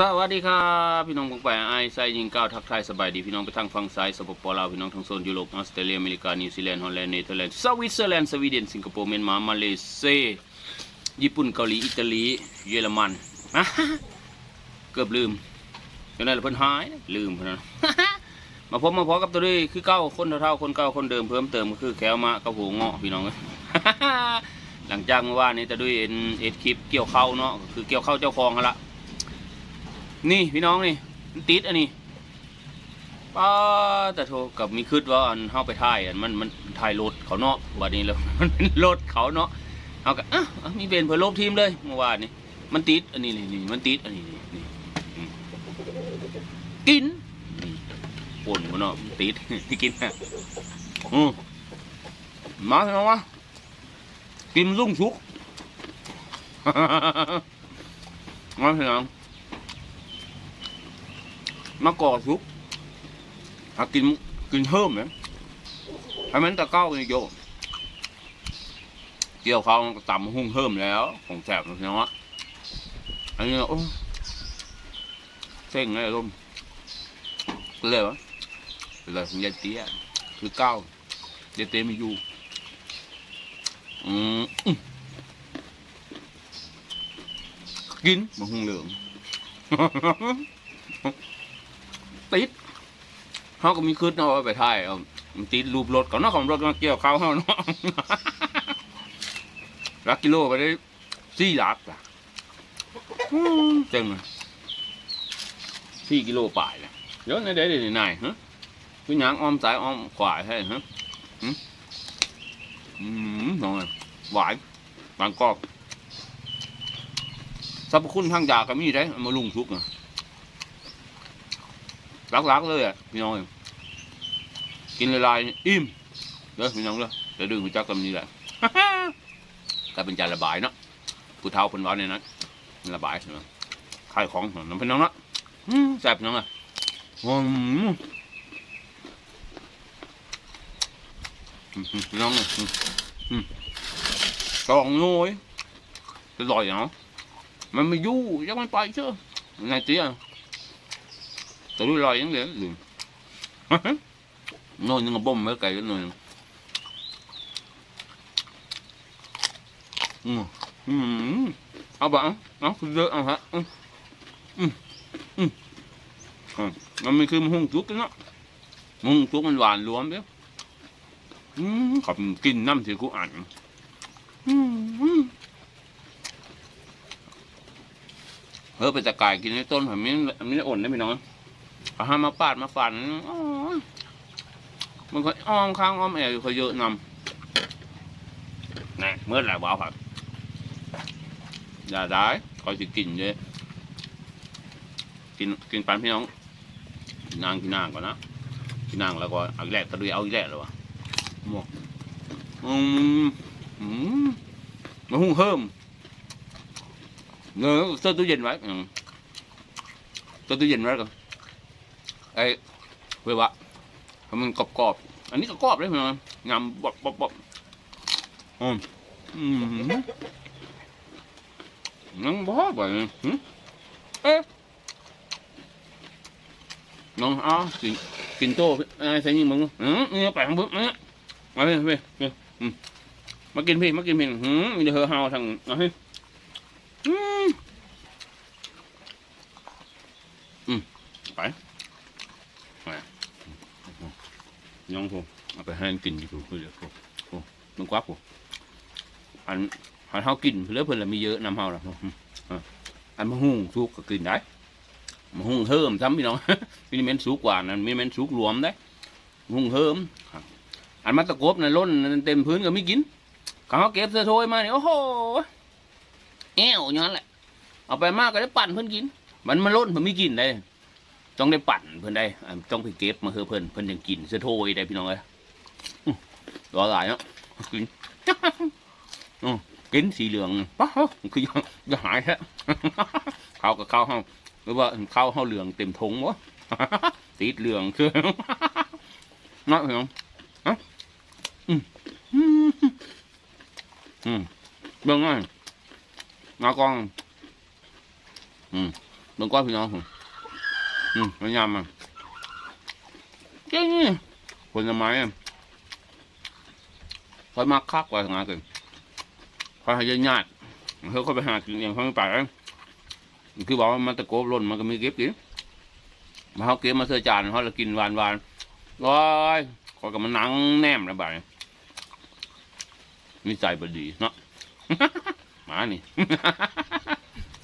สวัสดีครับพี่น้องปองไปไอไซยิงก้าวทักทายสบายดีพี่น้องไปทางฝั่งซ้ายสปปลาวพี่น้องทางโซนยุโรปออสเตรเลียอเมริกานิวซีแลนด์ฮอลแลนด์เนเธอร์แลนด์สวิตเซอร์แลนด์สวีเดนสิงคโปร์เมียนมามาเลเซียญี่ปุ่นเกาหลีอิตาลีเยอรมันอะเกือบลืมจนนั้นแหละเพิ่นหายลืมเพิ่นะมาพบมาพอกับตัวด้วยคือเก้าคนเท่าคนเก้าคนเดิมเพิ่มเติมก็คือแก้วมะกับหัวเงาะพี่น้องหลังจากเมื่อวานนี้จะด้วยเอ็นเอ็ดคลิปเกี่ยวเข้าวเนาะคือเกี่ยวเข้าวเจ้าของละ นี่พี่น้องนี่มันติดอันนี้ป้าแต่โทรกับมีคืดว่าอันเข้าไปถ่ายอันมันมันถ่ายรถเขาเนาะวันนี้แล้วมันเป็นรถเขาเนาะเอากับอะอะมีเป็นเพื่อลบทีมเลยเมื่อวานนี้มันติดอันนี้นี่นี่มันติดอันนี้นี่กินนี่ปนมันเนาะติดที่กินนะอืมมาพี่น้อวะกินมันลุ่งชุกมาพี่น้อ มะกอกซุกหากินกินเพิ่มเนี่ยให้มันตะเก้ากันโยเกี่ยวเขาตำหุ้งเพิ่มแล้ว ของแสบนะพี่น้องอะอันนี้โอ้เส้งไงร่มเลยวะเลยของยายเตี้ยคือเก้ายายเตี้ยไม่อยู่อืมกินมะฮุงเหลือง ติดเขาก็มีคืดเอาไปถ่ายเอามันติดรูปรถเขาเนาะของรถมันเกี่ยวเขาเขาเนาะลักกิโลไปได้สี่หลักอะเจังเลยสี่กิโลป่ายเลยเดี๋ยวในเดี๋ยวในไหนฮะคือหยางอ้อมสายอ้อมขวาใช่ฮะอืมอืมน้องเอ้ยหวานบางกอกสรรพคุณทางยาก็มีได้มาลุงทุกอะ รักๆเลยอะพี่น้องกินละลายๆอิ่มเด้อพี่น้องเด้อจะดื่มไปจักกันนี่แหละก็เป็นจานระบายเนาะผู้เฒ่าเป็นวันเนี่ยนะระบายเนาะขายของน้ำพี่น้องเนาะอืมแซ่บพี่น้องอะอืมอืมพี่น้องเนี่ยอืมอืมกองโง่ยจะลอยเนาะมันไม่ยู่ยังไม่ไปเชื่อไงเตี้ย tụi đuôi lòi vẫn để liền nồi nhưng mà bông mới cày cái nồi ừ ừ ao bạn nó dơ ăn hả ừ ừ ừ à, nó mới khi mà hung chuốt cái nó hung chuốt มันหวานล้วน biết ừ ขับกินน้ำที่กูอ่านอืมเออไปตะกายกินในต้นผมไม่ไม่ได้อ่อนได้พี่น้อง เอาห้ามาปาดมาฝันมันก็อ้อมข้างอ้อมแอวอยู่เขาเยอะนำนี่เมื่อไหร่บ้าวครับอย่าได้คอยสิกินเลยกินกินปันพี่น้องกินนางกินนางก่อนนะกินนางแล้วก็เอาอีกแหละตะดุยเอาอีกแหละเลยวะหมวกอืมอืมมาหุ้งเพิ่มเงยเสื้อตู้เย็นไว้เสื้อตู้เย็นไว้ก่อน ไอ้เว้ยวะทำมันกรอบๆอันนี้ก็กรอบเลยพี่น้องงามบดบดบดอืมอืมนังบ้าไปหืมเอ๊ะน้องอ๋อกินกินโต้ไอ้ใส่ยิงมึงอืมนี่ไปทางบึ้มนี่มาพี่พี่พี่อืมมากินพี่มากินพี่หืมมีเดือเฮาทางนะพี่อืมอืมไป น้องผมเอาไปให้มันกินอยู่คือเดี๋ยวผมโอ้มึงควักผมอันอันเฮากินเพื่อเพิ่นละมีเยอะน้ำเฮาละอะอันมะฮุ่งสุกก็กินได้มะฮุ่งเฮิมซ้ำพี่น้องมีเม้นสุกกว่านั้นมีเม้นสุกรวมได้มะฮุ่งเฮิมอันมาตะกบในล้นเต็มพื้นก็ไม่กินเขาเก็บเสื้อโทยมาเนี่ยโอ้โหแอวอย่างนั้นแหละเอาไปมากก็ได้ปั่นเพิ่อนกิน มันมันล้นเพิ่นไม่กินได้ ต้องได้ปั่นเพิ่นได้ต้องไปเก็บมาเฮอเพิ่นเพิ่นยังกินเสะโทยได้พี่น้องเอ้ยรอหลายเนาะกินกินสีเหลืองปะคือยังจะหายแท้ข้าวกับข้าวเฮาหรือว่าข้าวเฮาเหลืองเต็มทงวะติดเหลืองคือนาะพี่น้องฮะอืมอืมอืมเบิ่งง่ายมากองอืมเบิ่งก้อนพี่น้องผม อืมมันยำมันเก่งนี่ผลไม้อะคอยมาคักกว่าทางานเกินคอยหายญาติเฮ้ยคอยไปหากินอย่างเขาไม่ไปแล้วคือบอกว่ามันตะโกบหล่นมันก็มีเก็บกินมาเขาเก็บมาเสื้อจานเขาแล้วกินหวานหวานๆร้อยคอยกับมันหนังแนมระบายนิสัยบดีเนาะหมานี่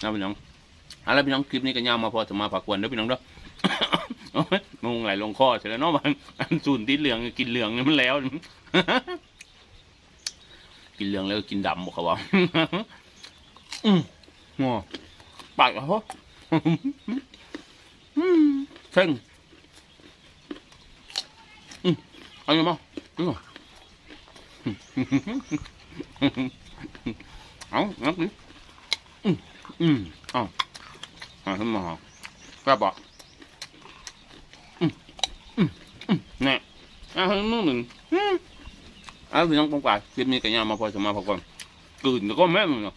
นะพี่น้องเอาละพี่น้องคลิปนี้ก็ยาวมาพอจะมาผักกวนเด้อพี่น้องเด้อ โอ้ยงไหลลงคอเสร็จแล้วเนาะมันอันสูนติดเหลืองกินเหลืองนี่มันแล้ว กินเหลืองแล้วกินดำบอกเขาว่าอืมงอปากเหรออืมเพ่งอืมเอาอยู่มั้งอืมเอางับดิอืมอืมเอาหาขึ้นมาหาแป๊บอะอืมอืมอืมแน่เอาให้มึงหนึ่งอืมเอาพี่น้องปองปากคลิปนี้กันยามาพอจะมาพอก่อนกืนแล้วก็แม่มึงเนาะ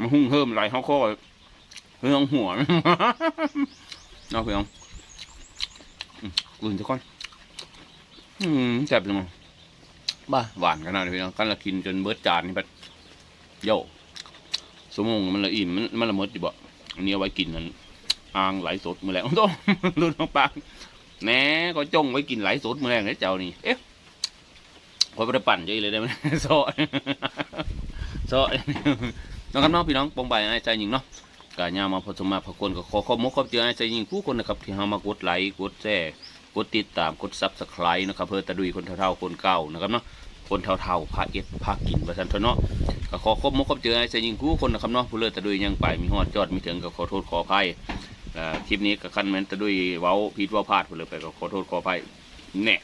มาหุ่งเฮิมไหลเขาคอเรื่องหัวเนาะพี่องกืนจะก่อนแซ่บจังมั้งบ้าหวานขนาดนี้พี่น้องกันละกินจนเบิดจานนี่แบบโย่สมองมันละอิ่มมันมันละมดอยู่บ่อันนี้เอาไว้กินนั่นอ่างไหลสดมือแรงโต้องรุ่นน้องปาก แหน่ก็จ้องไว้กินไหลสดเมืองเลยเจ้านี่เอ๊ะคอไปปั่นเยอะเลยได้ไหมโซ่โซ่น้องครับน้องพี่น้องปองใบไอ้ใจหญิงเนาะกาญามาพอสมมาพอคนก็ขอขอบมกขอบเจอไอ้ใจหญิงผู้คนนะครับที่เฮามากดไลค์กดแชร์กดติดตามกดซับสไครต์นะครับเพื่อตะดุยคนเท่าๆคนเก่านะครับเนาะคนเท่าๆพาเอ็ดพากินประชันเถอะเนาะก็ขอคบมกคบเจอไอ้เสยยิงกู้คนนะครับเนาะผู้เลิศตะดุยยังไปมีฮอดจอดมีถึงก็ขอโทษขออภัย่คลิปนี้ก็คันแมนตะดุยเว้าผิดว่าพลาดไปเลยไปก็ขอโทษขออภัยแน่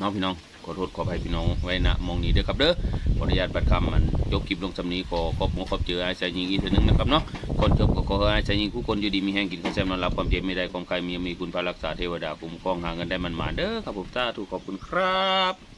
น้องพี่น้องขอโทษขออภัยพี่น้องไว้นะมองนี้เด้อครับเด้อขออนุญาตบัดคำมันยกคลิปลงสำนี้ขอขอบมกขอบเจอไอ้เสยยิงอีกทีหนึงนะครับเนาะคนจบก็ขอให้อาจารย์ยิงผู้คนอยู่ดีมีแห่งกินข้าวแซ่บนอนรับความเจ็บไม่ได้ความใครมีมีคุณพระรักษาเทวดาคุ้มครองหาเงินได้มันมาเด้อครับผมสาธุขอบคุณครับ